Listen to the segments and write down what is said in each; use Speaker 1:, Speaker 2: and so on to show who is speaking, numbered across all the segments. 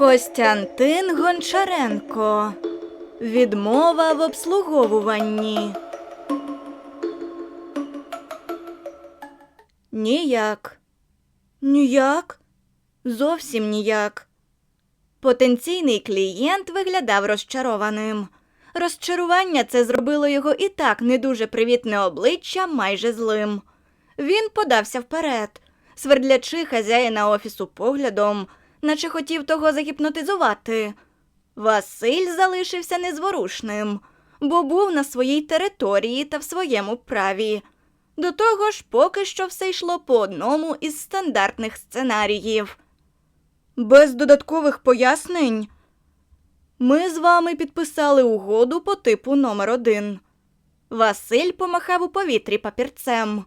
Speaker 1: Костянтин Гончаренко. Відмова в обслуговуванні. Ніяк. Ніяк? Зовсім ніяк. Потенційний клієнт виглядав розчарованим. Розчарування це зробило його і так не дуже привітне обличчя майже злим. Він подався вперед, свердлячи хазяїна офісу поглядом, наче хотів того загіпнотизувати. Василь залишився незворушним, бо був на своїй території та в своєму праві. До того ж, поки що все йшло по одному із стандартних сценаріїв. Без додаткових пояснень. Ми з вами підписали угоду по типу номер один. Василь помахав у повітрі папірцем,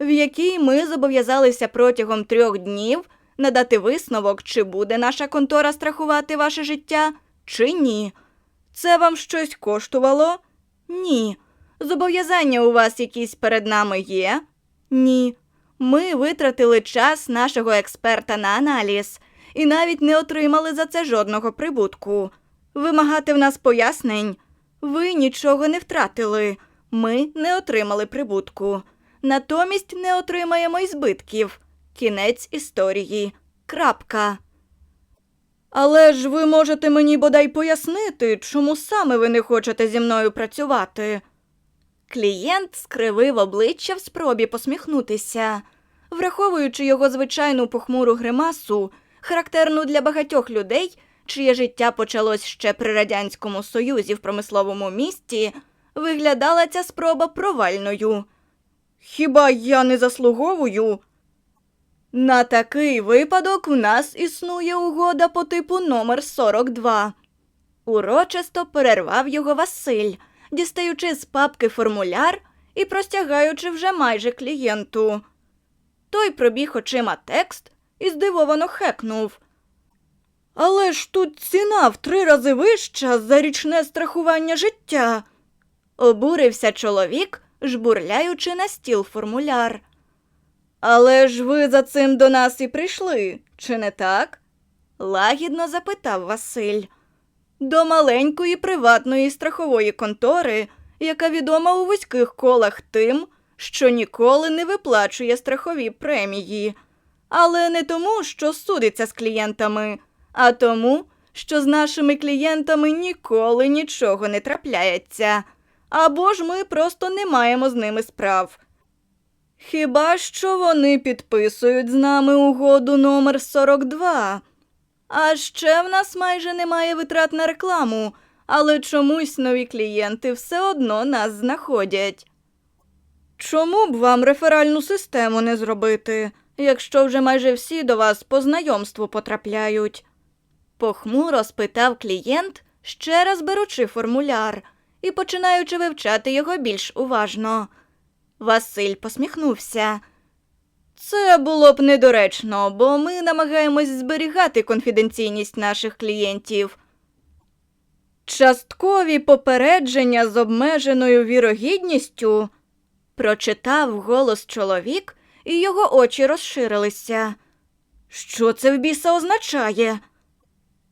Speaker 1: в якій ми зобов'язалися протягом трьох днів надати висновок, чи буде наша контора страхувати ваше життя, чи ні. Це вам щось коштувало? Ні. Зобов'язання у вас якісь перед нами є? Ні. Ми витратили час нашого експерта на аналіз і навіть не отримали за це жодного прибутку. Вимагати в нас пояснень? Ви нічого не втратили. Ми не отримали прибутку. Натомість не отримаємо й збитків. Кінець історії. Крапка. Але ж ви можете мені бодай пояснити, чому саме ви не хочете зі мною працювати. Клієнт скривив обличчя в спробі посміхнутися, враховуючи його звичайну похмуру гримасу, характерну для багатьох людей, чиє життя почалось ще при радянському союзі в промисловому місті, виглядала ця спроба провальною. Хіба я не заслуговую? На такий випадок в нас існує угода по типу номер 42. Урочисто перервав його Василь, дістаючи з папки формуляр і простягаючи вже майже клієнту. Той пробіг очима текст і здивовано хекнув. Але ж тут ціна в три рази вища за річне страхування життя. Обурився чоловік, жбурляючи на стіл формуляр. Але ж ви за цим до нас і прийшли, чи не так? лагідно запитав Василь. До маленької приватної страхової контори, яка відома у вузьких колах тим, що ніколи не виплачує страхові премії. Але не тому, що судиться з клієнтами, а тому, що з нашими клієнтами ніколи нічого не трапляється. Або ж ми просто не маємо з ними справ. Хіба що вони підписують з нами угоду номер 42. А ще в нас майже немає витрат на рекламу, але чомусь нові клієнти все одно нас знаходять. Чому б вам реферальну систему не зробити, якщо вже майже всі до вас по знайомству потрапляють? Похмуро спитав клієнт, ще раз беручи формуляр і починаючи вивчати його більш уважно. Василь посміхнувся. Це було б недоречно, бо ми намагаємось зберігати конфіденційність наших клієнтів. Часткові попередження з обмеженою вірогідністю, прочитав голос чоловік, і його очі розширилися. Що це в біса означає?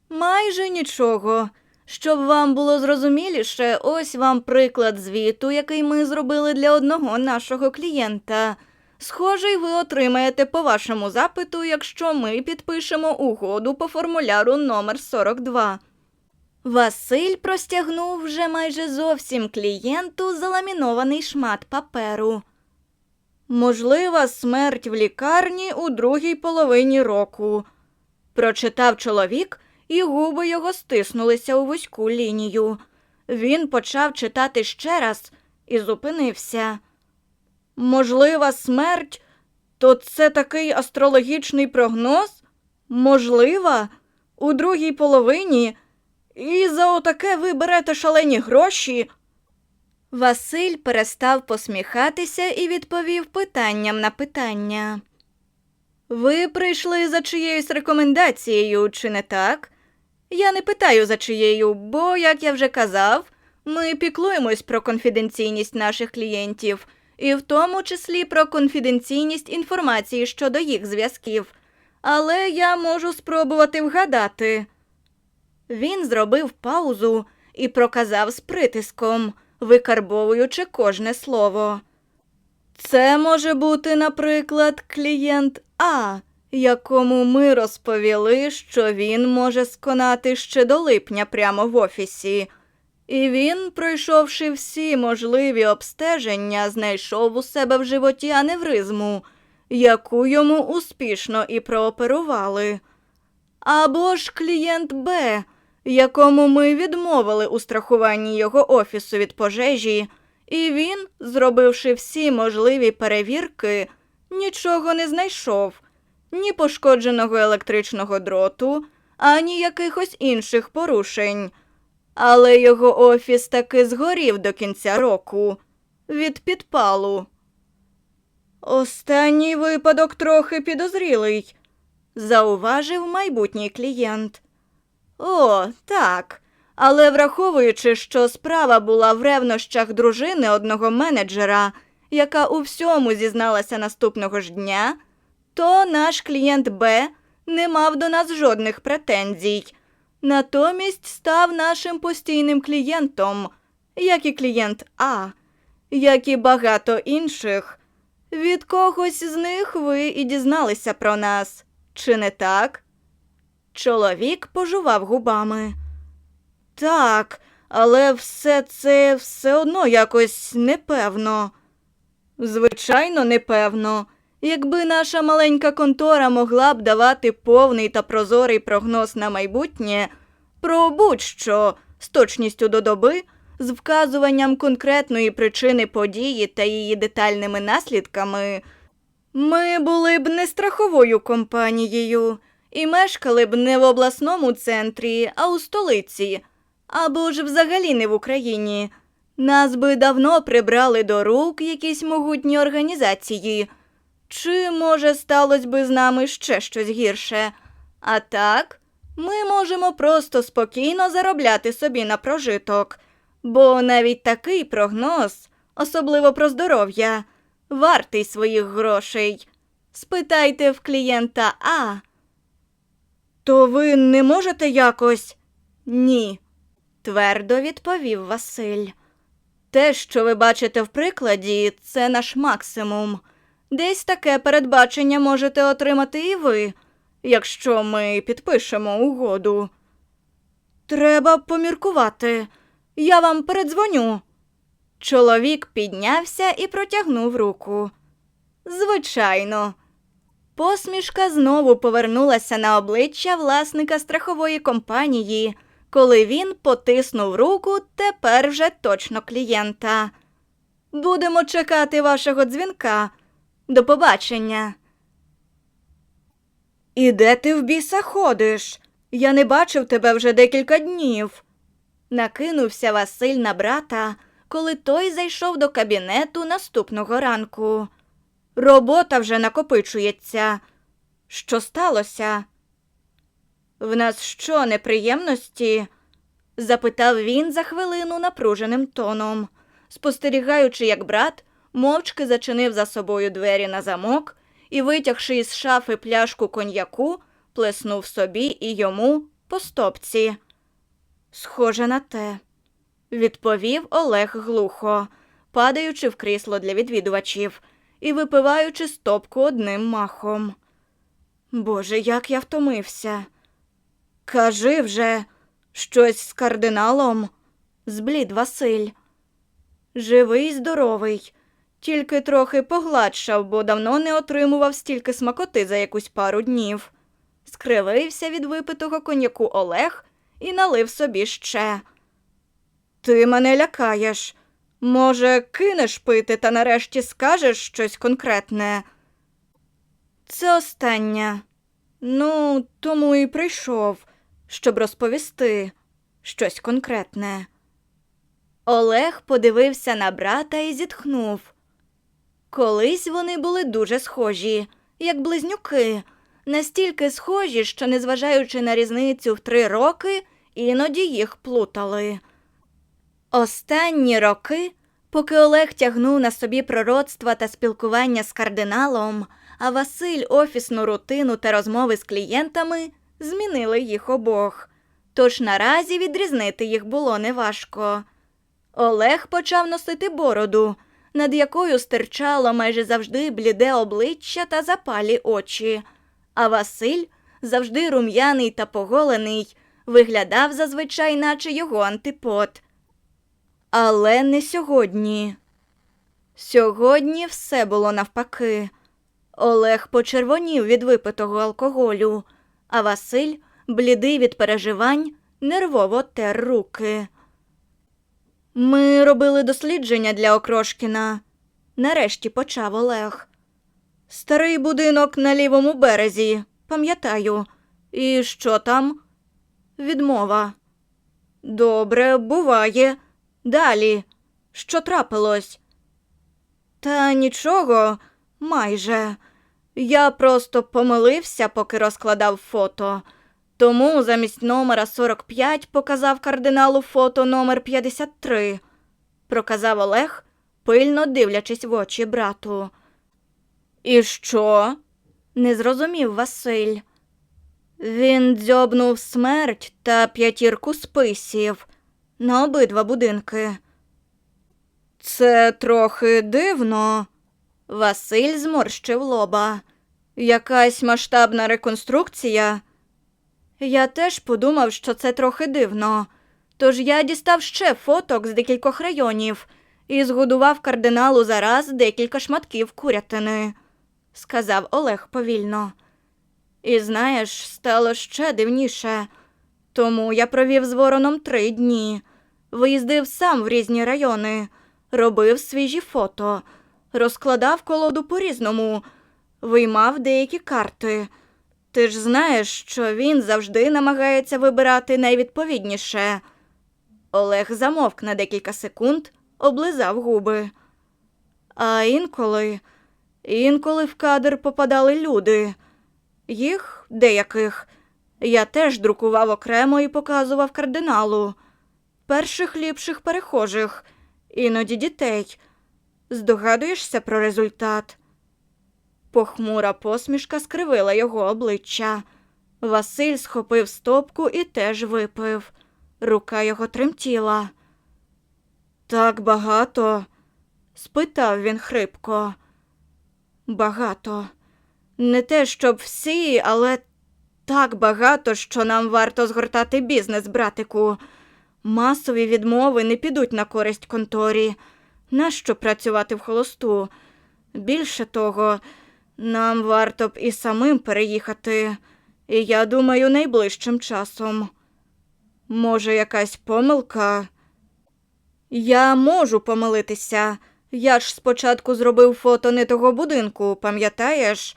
Speaker 1: Майже нічого. Щоб вам було зрозуміліше, ось вам приклад звіту, який ми зробили для одного нашого клієнта. Схожий ви отримаєте по вашому запиту, якщо ми підпишемо угоду по формуляру номер 42. Василь простягнув вже майже зовсім клієнту заламінований шмат паперу. Можлива смерть в лікарні у другій половині року, прочитав чоловік, і губи його стиснулися у вузьку лінію. Він почав читати ще раз і зупинився. Можлива смерть? То це такий астрологічний прогноз? Можлива? У другій половині? І за отаке ви берете шалені гроші? Василь перестав посміхатися і відповів питанням на питання. Ви прийшли за чиєюсь рекомендацією, чи не так? Я не питаю за чиєю, бо, як я вже казав, ми піклуємось про конфіденційність наших клієнтів, і в тому числі про конфіденційність інформації щодо їх зв'язків. Але я можу спробувати вгадати. Він зробив паузу і проказав з притиском, викарбовуючи кожне слово. Це може бути, наприклад, клієнт А, якому ми розповіли, що він може сконати ще до липня прямо в офісі. І він, пройшовши всі можливі обстеження, знайшов у себе в животі аневризму, яку йому успішно і прооперували. Або ж клієнт Б, якому ми відмовили у страхуванні його офісу від пожежі, і він, зробивши всі можливі перевірки, нічого не знайшов ні пошкодженого електричного дроту, ані якихось інших порушень. Але його офіс таки згорів до кінця року від підпалу. Останній випадок трохи підозрілий, зауважив майбутній клієнт. О, так. Але враховуючи, що справа була в ревнощах дружини одного менеджера, яка у всьому зізналася наступного ж дня, то наш клієнт Б не мав до нас жодних претензій. Натомість став нашим постійним клієнтом, як і клієнт А, як і багато інших. Від когось з них ви і дізналися про нас, чи не так? Чоловік пожував губами. Так, але все це все одно якось непевно. Звичайно, непевно. Якби наша маленька контора могла б давати повний та прозорий прогноз на майбутнє про будь-що з точністю до доби, з вказуванням конкретної причини події та її детальними наслідками, ми були б не страховою компанією і мешкали б не в обласному центрі, а у столиці, або ж взагалі не в Україні. Нас би давно прибрали до рук якісь могутні організації. Чи, може, сталося би з нами ще щось гірше? А так, ми можемо просто спокійно заробляти собі на прожиток, бо навіть такий прогноз, особливо про здоров'я, вартий своїх грошей. Спитайте в клієнта А. То ви не можете якось? Ні, твердо відповів Василь. Те, що ви бачите в прикладі, це наш максимум. Десь таке передбачення можете отримати і ви, якщо ми підпишемо угоду. Треба поміркувати. Я вам передзвоню. Чоловік піднявся і протягнув руку. Звичайно. Посмішка знову повернулася на обличчя власника страхової компанії, коли він потиснув руку тепер вже точно клієнта. Будемо чекати вашого дзвінка. До побачення. І де ти в біса ходиш? Я не бачив тебе вже декілька днів. Накинувся Василь на брата, коли той зайшов до кабінету наступного ранку. Робота вже накопичується. Що сталося? В нас що, неприємності? запитав він за хвилину напруженим тоном, спостерігаючи, як брат мовчки зачинив за собою двері на замок і, витягши із шафи пляшку коньяку, плеснув собі і йому по стопці. Схоже на те, відповів Олег глухо, падаючи в крісло для відвідувачів і випиваючи стопку одним махом. Боже, як я втомився. Кажи вже щось з кардиналом, зблід Василь. Живий, здоровий, тільки трохи погладшав, бо давно не отримував стільки смакоти за якусь пару днів. Скривився від випитого коньяку Олег і налив собі ще. Ти мене лякаєш. Може, кинеш пити та нарешті скажеш щось конкретне? Це останнє. Ну, тому і прийшов, щоб розповісти щось конкретне. Олег подивився на брата і зітхнув. Колись вони були дуже схожі, як близнюки, настільки схожі, що, незважаючи на різницю в три роки, іноді їх плутали. Останні роки, поки Олег тягнув на собі пророцтва та спілкування з кардиналом, а Василь офісну рутину та розмови з клієнтами змінили їх обох. тож наразі відрізнити їх було неважко. Олег почав носити бороду, над якою стирчало майже завжди бліде обличчя та запалі очі, а Василь, завжди рум'яний та поголений, виглядав зазвичай, наче його антипод. Але не сьогодні. Сьогодні все було навпаки. Олег почервонів від випитого алкоголю, а Василь, блідий від переживань, нервово тер руки. Ми робили дослідження для Окрошкіна. Нарешті почав Олег. Старий будинок на лівому березі, пам'ятаю. І що там? Відмова. Добре, буває. Далі. Що трапилось? Та нічого, майже. Я просто помилився, поки розкладав фото. Тому замість номера 45 показав кардиналу фото номер 53, проказав Олег, пильно дивлячись в очі брату. І що? не зрозумів Василь. Він дзьобнув смерть та п'ятірку списів на обидва будинки. Це трохи дивно. Василь зморщив лоба. Якась масштабна реконструкція. Я теж подумав, що це трохи дивно. Тож я дістав ще фоток з декількох районів і згодував кардиналу зараз декілька шматків курятини, сказав Олег повільно. І знаєш, стало ще дивніше. Тому я провів з вороном три дні, виїздив сам в різні райони, робив свіжі фото, розкладав колоду по-різному, виймав деякі карти. Ти ж знаєш, що він завжди намагається вибирати найвідповідніше. Олег замовк на декілька секунд, облизав губи. А інколи, інколи в кадр попадали люди. Їх, деяких, я теж друкував окремо і показував кардиналу. Перших ліпших перехожих, іноді дітей. Здогадуєшся про результат? Похмура посмішка скривила його обличчя. Василь схопив стопку і теж випив. Рука його тремтіла. Так багато? спитав він хрипко. Багато. Не те, щоб всі, але так багато, що нам варто згортати бізнес, братику. Масові відмови не підуть на користь конторі. Нащо працювати в холосту? Більше того, нам варто б і самим переїхати, і я думаю, найближчим часом. Може, якась помилка? Я можу помилитися. Я ж спочатку зробив фото не того будинку, пам'ятаєш?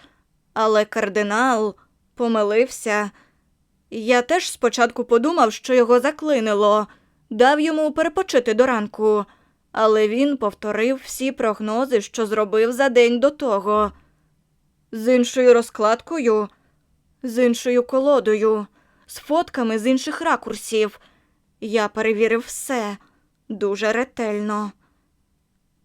Speaker 1: Але кардинал помилився. Я теж спочатку подумав, що його заклинило, дав йому перепочити до ранку, але він повторив всі прогнози, що зробив за день до того. З іншою розкладкою, з іншою колодою, з фотками з інших ракурсів. Я перевірив все дуже ретельно.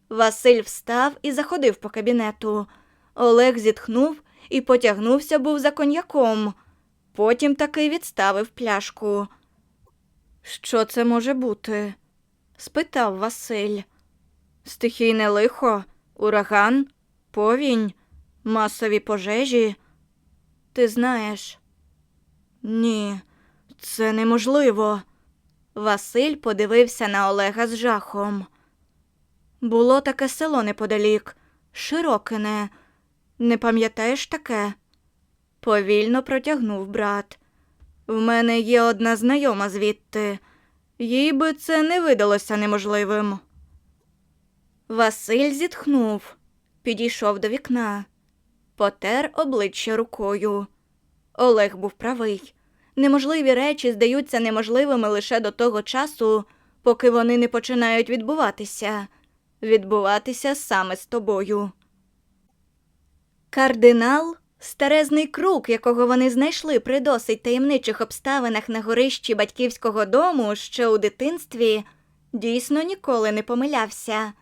Speaker 1: Василь встав і заходив по кабінету. Олег зітхнув і потягнувся був за коньяком. Потім таки відставив пляшку. Що це може бути? спитав Василь. Стихійне лихо, ураган, повінь, масові пожежі. Ти знаєш? Ні, це неможливо. Василь подивився на Олега з жахом. Було таке село неподалік, Широкине. Не пам'ятаєш таке? Повільно протягнув брат. В мене є одна знайома звідти. Їй би це не видалося неможливим. Василь зітхнув, підійшов до вікна, потер обличчя рукою. Олег був правий. Неможливі речі здаються неможливими лише до того часу, поки вони не починають відбуватися, відбуватися саме з тобою. Кардинал, старезний круг, якого вони знайшли при досить таємничих обставинах на горищі батьківського дому ще у дитинстві, дійсно ніколи не помилявся.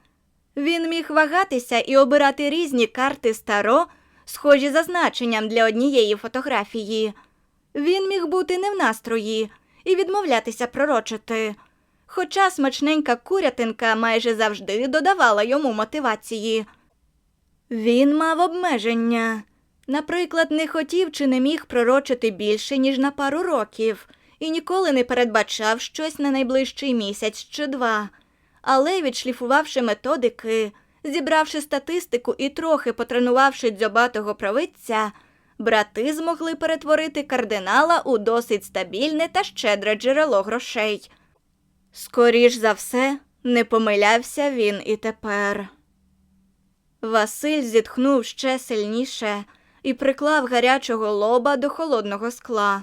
Speaker 1: Він міг вагатися і обирати різні карти старо, схожі за значенням для однієї фотографії. Він міг бути не в настрої і відмовлятися пророчити. Хоча смачненька курятинка майже завжди додавала йому мотивації. Він мав обмеження. Наприклад, не хотів чи не міг пророчити більше, ніж на пару років, і ніколи не передбачав щось на найближчий місяць чи два. Але, відшліфувавши методики, зібравши статистику і трохи потренувавши дзьобатого провидця, брати змогли перетворити кардинала у досить стабільне та щедре джерело грошей. Скоріш за все, не помилявся він і тепер. Василь зітхнув ще сильніше і приклав гарячого лоба до холодного скла.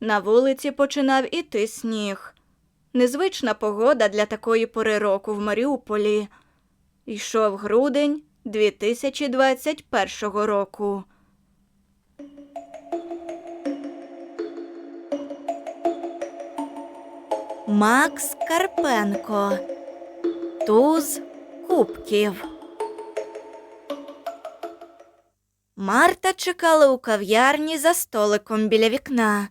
Speaker 1: На вулиці починав іти сніг. Незвична погода для такої пори року в Маріуполі. Йшов грудень 2021 року. Макс Карпенко Туз кубків. Марта чекала у кав'ярні за столиком біля вікна.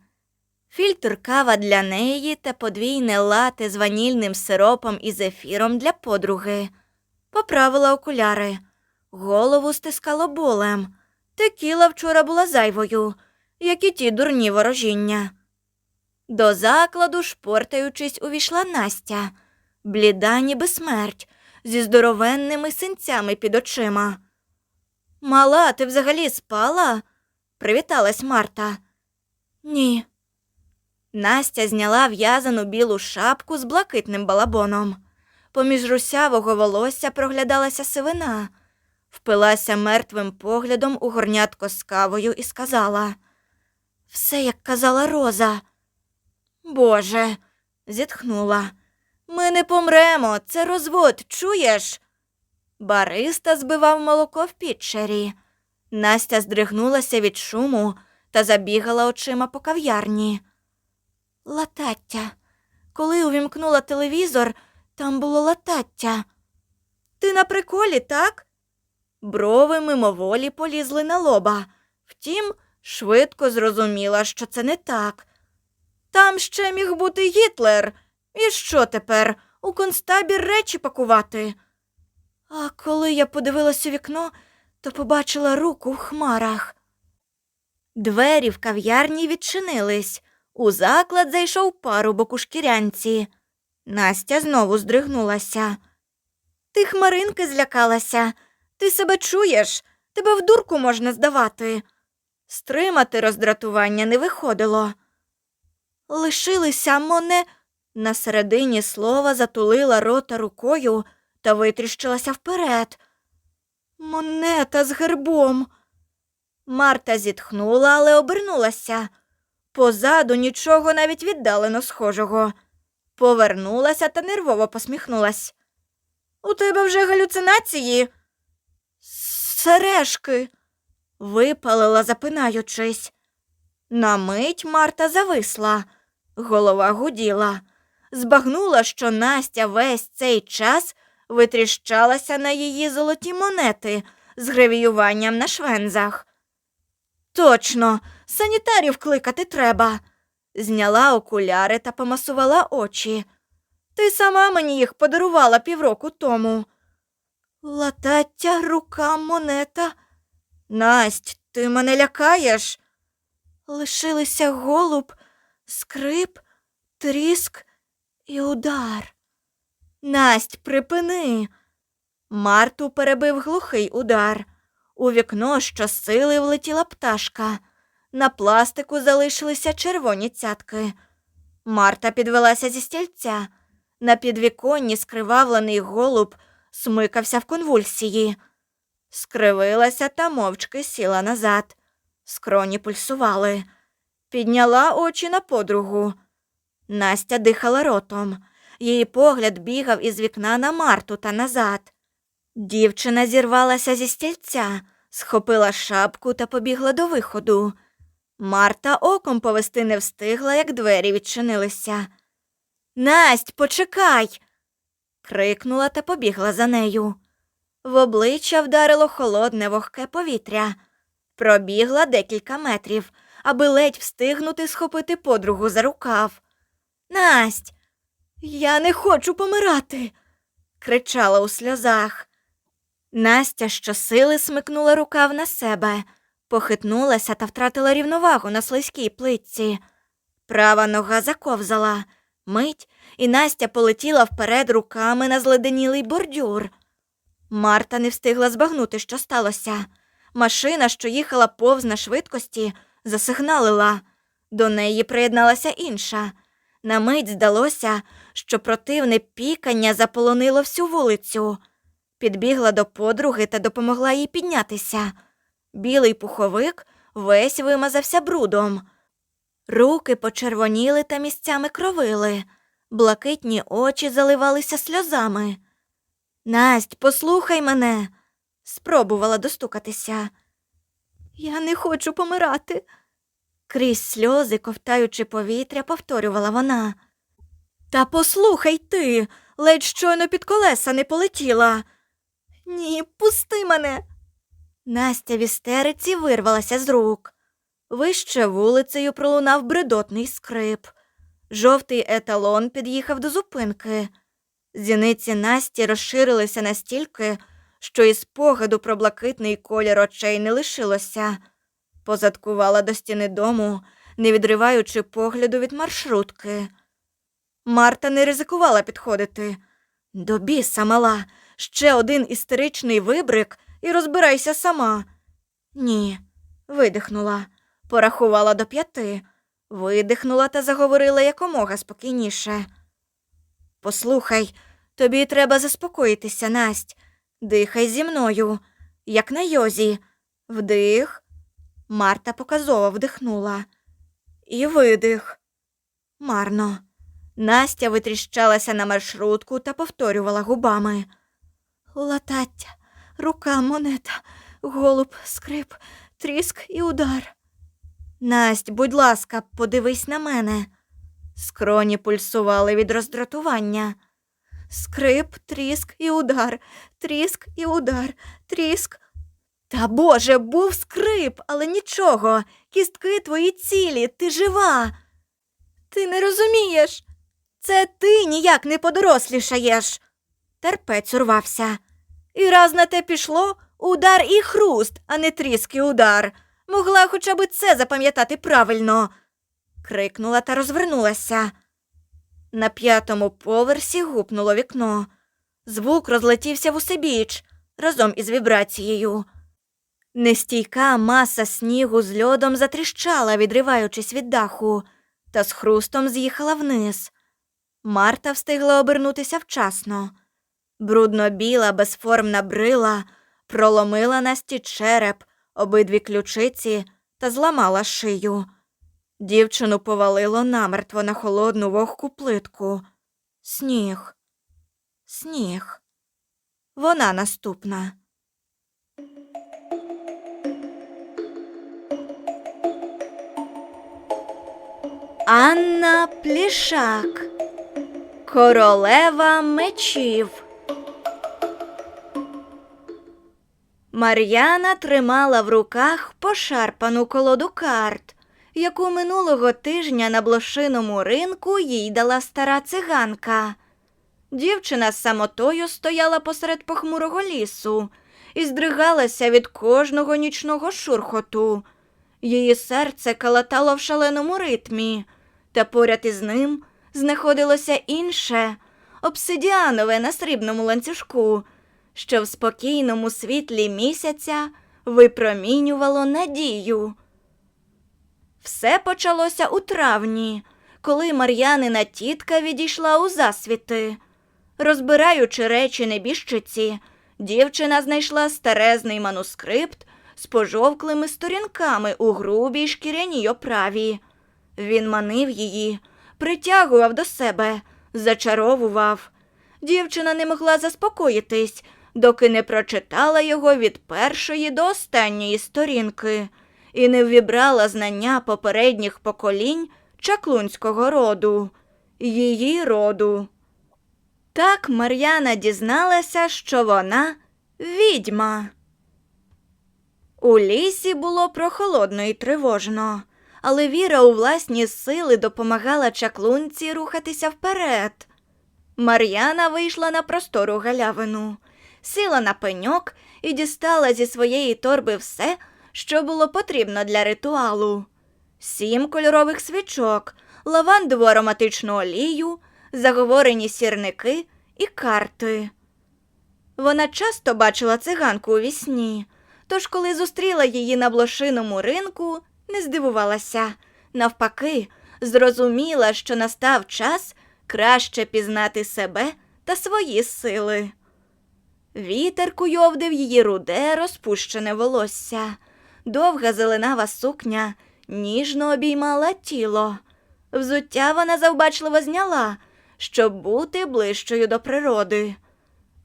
Speaker 1: Фільтр кава для неї та подвійне лате з ванільним сиропом і зефіром для подруги. Поправила окуляри. Голову стискало болем. Текіла вчора була зайвою, як і ті дурні ворожіння. До закладу, шпортаючись, увійшла Настя, бліда, ніби смерть, зі здоровенними синцями під очима. Мала, ти взагалі спала? привіталась Марта. Ні. Настя зняла в'язану білу шапку з блакитним балабоном. Поміж русявого волосся проглядалася сивина, впилася мертвим поглядом у горнятко з кавою і сказала Все, як казала Роза. Боже, зітхнула. Ми не помремо, це розвод, чуєш? Бариста збивав молоко в підчері. Настя здригнулася від шуму та забігала очима по кав'ярні. Латаття. Коли увімкнула телевізор, там було латаття. Ти на приколі, так? Брови мимоволі полізли на лоба. Втім, швидко зрозуміла, що це не так. Там ще міг бути Гітлер. І що тепер? У концтабір речі пакувати? А коли я подивилась у вікно, то побачила руку в хмарах. Двері в кав'ярні відчинились. У заклад зайшов парубок у шкірянці. Настя знову здригнулася. Ти хмаринки злякалася. Ти себе чуєш? Тебе в дурку можна здавати. Стримати роздратування не виходило. Лишилися моне. На середині слова затулила рота рукою та витріщилася вперед. Монета з гербом. Марта зітхнула, але обернулася. Позаду нічого навіть віддалено схожого. Повернулася та нервово посміхнулась. У тебе вже галюцинації? Сережки, випалила, запинаючись. На мить Марта зависла, голова гуділа, збагнула, що Настя весь цей час витріщалася на її золоті монети з гравіюванням на швензах. Точно, санітарів кликати треба. Зняла окуляри та помасувала очі. Ти сама мені їх подарувала півроку тому. Латаття, рука, монета. Насть, ти мене лякаєш? Лишилися голуб, скрип, тріск і удар. Насть, припини. Марту перебив глухий удар. У вікно щосили влетіла пташка. На пластику залишилися червоні цятки. Марта підвелася зі стільця. На підвіконні скривавлений голуб смикався в конвульсії. Скривилася та мовчки сіла назад. Скроні пульсували. Підняла очі на подругу. Настя дихала ротом. Її погляд бігав із вікна на Марту та назад. Дівчина зірвалася зі стільця, схопила шапку та побігла до виходу. Марта оком повести не встигла, як двері відчинилися. Насть, почекай. крикнула та побігла за нею. В обличчя вдарило холодне вогке повітря. Пробігла декілька метрів, аби ледь встигнути схопити подругу за рукав. Насть, я не хочу помирати, кричала у сльозах. Настя щосили смикнула рукав на себе, похитнулася та втратила рівновагу на слизькій плитці. Права нога заковзала. Мить, і Настя полетіла вперед руками на зледенілий бордюр. Марта не встигла збагнути, що сталося. Машина, що їхала повз на швидкості, засигналила. До неї приєдналася інша. На мить здалося, що противне пікання заполонило всю вулицю. Підбігла до подруги та допомогла їй піднятися. Білий пуховик весь вимазався брудом. Руки почервоніли та місцями кровили, блакитні очі заливалися сльозами. Насть, послухай мене, спробувала достукатися. Я не хочу помирати. Крізь сльози, ковтаючи повітря, повторювала вона. Та послухай ти, ледь щойно під колеса не полетіла. Ні, пусти мене. Настя в істериці вирвалася з рук. Вище вулицею пролунав бредотний скрип. Жовтий еталон під'їхав до зупинки. Зіниці Насті розширилися настільки, що із погляду про блакитний колір очей не лишилося. Позадкувала до стіни дому, не відриваючи погляду від маршрутки. Марта не ризикувала підходити. До біса мала, ще один істеричний вибрик і розбирайся сама. Ні, видихнула, порахувала до п'яти, видихнула та заговорила якомога спокійніше. Послухай, тобі треба заспокоїтися, Насть. Дихай зі мною, як на йозі. Вдих. Марта показово вдихнула. І видих. Марно. Настя витріщалася на маршрутку та повторювала губами. Латаття, рука, монета, голуб, скрип, тріск і удар. Насть, будь ласка, подивись на мене. Скроні пульсували від роздратування. Скрип, тріск і удар, тріск і удар, тріск. Та Боже, був скрип, але нічого. Кістки твої цілі, ти жива. Ти не розумієш. Це ти ніяк не подорослішаєш. Терпець урвався. І раз на те пішло удар і хруст, а не тріск удар. Могла хоча б це запам'ятати правильно. крикнула та розвернулася. На п'ятому поверсі гупнуло вікно. Звук розлетівся в усебіч разом із вібрацією. Нестійка маса снігу з льодом затріщала, відриваючись від даху, та з хрустом з'їхала вниз. Марта встигла обернутися вчасно. Брудно-біла, безформна брила проломила Насті череп, обидві ключиці та зламала шию. Дівчину повалило намертво на холодну вогку плитку. Сніг. Сніг. Вона наступна. Анна Плішак. Королева мечів. Мар'яна тримала в руках пошарпану колоду карт, яку минулого тижня на блошиному ринку їй дала стара циганка. Дівчина з самотою стояла посеред похмурого лісу і здригалася від кожного нічного шурхоту. Її серце калатало в шаленому ритмі, та поряд із ним знаходилося інше, обсидіанове на срібному ланцюжку, що в спокійному світлі місяця випромінювало надію. Все почалося у травні, коли Мар'янина тітка відійшла у засвіти. Розбираючи речі небіжчиці, дівчина знайшла старезний манускрипт з пожовклими сторінками у грубій шкіряній оправі. Він манив її, притягував до себе, зачаровував. Дівчина не могла заспокоїтись, доки не прочитала його від першої до останньої сторінки і не ввібрала знання попередніх поколінь чаклунського роду, її роду. Так Мар'яна дізналася, що вона відьма. У лісі було прохолодно і тривожно, але віра у власні сили допомагала чаклунці рухатися вперед. Мар'яна вийшла на простору галявину, сіла на пеньок і дістала зі своєї торби все, що було потрібно для ритуалу: сім кольорових свічок, лавандову ароматичну олію, заговорені сірники і карти. Вона часто бачила циганку у вісні, тож, коли зустріла її на блошиному ринку, не здивувалася. Навпаки, зрозуміла, що настав час краще пізнати себе та свої сили. Вітер куйовдив її руде, розпущене волосся. Довга зеленава сукня ніжно обіймала тіло. Взуття вона завбачливо зняла, щоб бути ближчою до природи.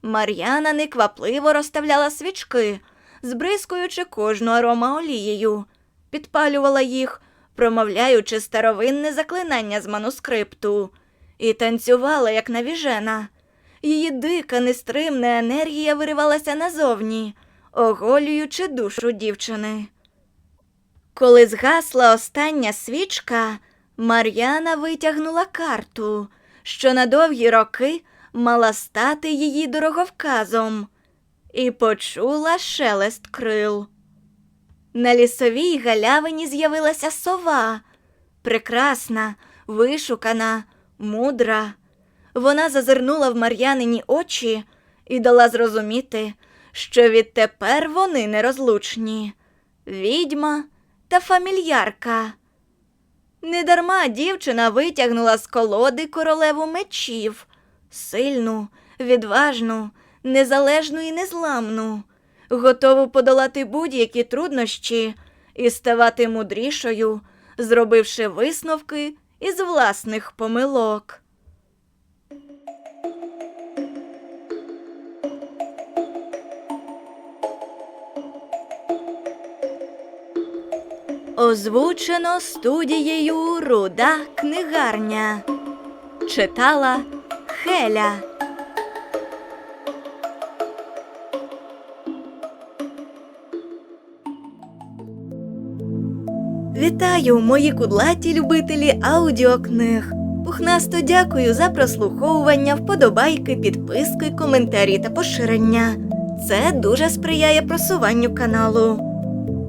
Speaker 1: Мар'яна неквапливо розставляла свічки, збризкуючи кожну арома олією, підпалювала їх, промовляючи старовинне заклинання з манускрипту, і танцювала, як навіжена. Її дика, нестримна енергія виривалася назовні, оголюючи душу дівчини. Коли згасла остання свічка, Мар'яна витягнула карту, що на довгі роки мала стати її дороговказом, і почула шелест крил. На лісовій галявині з'явилася сова, прекрасна, вишукана, мудра. Вона зазирнула в Мар'янині очі і дала зрозуміти, що відтепер вони нерозлучні відьма та фамільярка. Недарма дівчина витягнула з колоди королеву мечів, сильну, відважну, незалежну і незламну, готову подолати будь-які труднощі і ставати мудрішою, зробивши висновки із власних помилок. Озвучено студією Руда книгарня. Читала Хеля. Вітаю, мої кудлаті любителі аудіокниг. Пухнасто дякую за прослуховування, вподобайки, підписки, коментарі та поширення. Це дуже сприяє просуванню каналу.